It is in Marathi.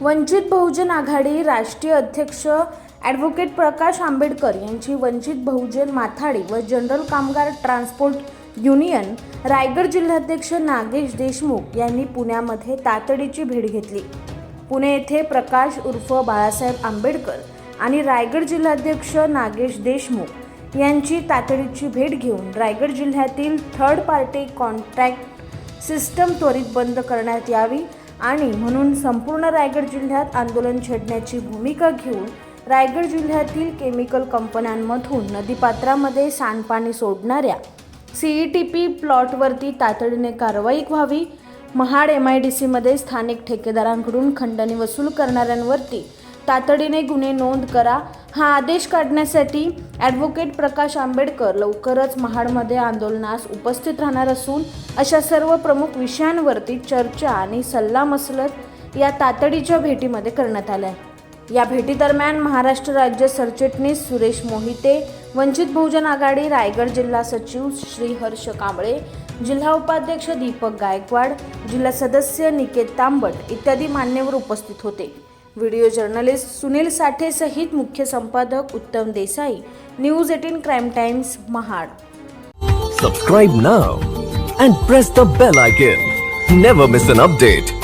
वंचित बहुजन आघाडी राष्ट्रीय अध्यक्ष ॲडव्होकेट प्रकाश आंबेडकर यांची वंचित बहुजन माथाडी व जनरल कामगार ट्रान्सपोर्ट युनियन रायगड जिल्हाध्यक्ष नागेश देशमुख यांनी पुण्यामध्ये तातडीची भेट घेतली. पुणे येथे प्रकाश उर्फ बाळासाहेब आंबेडकर आणि रायगड जिल्हाध्यक्ष नागेश देशमुख यांची तातडीची भेट घेऊन रायगड जिल्ह्यातील थर्ड पार्टी कॉन्ट्रॅक्ट सिस्टम त्वरित बंद करण्यात यावी आणि म्हणून संपूर्ण रायगड जिल्ह्यात आंदोलन छेडण्याची भूमिका घेऊन रायगड जिल्ह्यातील केमिकल कंपन्यांमधून नदीपात्रामध्ये सांडपाणी सोडणाऱ्या सीई टी पी प्लॉटवरती तातडीने कारवाई व्हावी महाड एम आय डी सीमध्ये स्थानिक ठेकेदारांकडून खंडणी वसूल करणाऱ्यांवरती तातडीने गुन्हे नोंद करा हा आदेश काढण्यासाठी ॲडव्होकेट प्रकाश आंबेडकर लवकरच महाडमध्ये आंदोलनास उपस्थित राहणार असून अशा सर्व प्रमुख विषयांवरती चर्चा आणि सल्लामसलत या तातडीच्या भेटीमध्ये करण्यात आल्या. या भेटीदरम्यान महाराष्ट्र राज्य सरचिटणीस सुरेश मोहिते वंचित बहुजन आघाडी रायगड जिल्हा सचिव श्री हर्ष कांबळे जिल्हा उपाध्यक्ष दीपक गायकवाड जिल्हा सदस्य निकेत तांबट इत्यादी मान्यवर उपस्थित होते. व्हिडिओ जर्नलिस्ट सुनील साठे सहित मुख्य संपादक Uttam Desai. News eighteen crime times Mahad. Subscribe now and press the bell icon never miss an update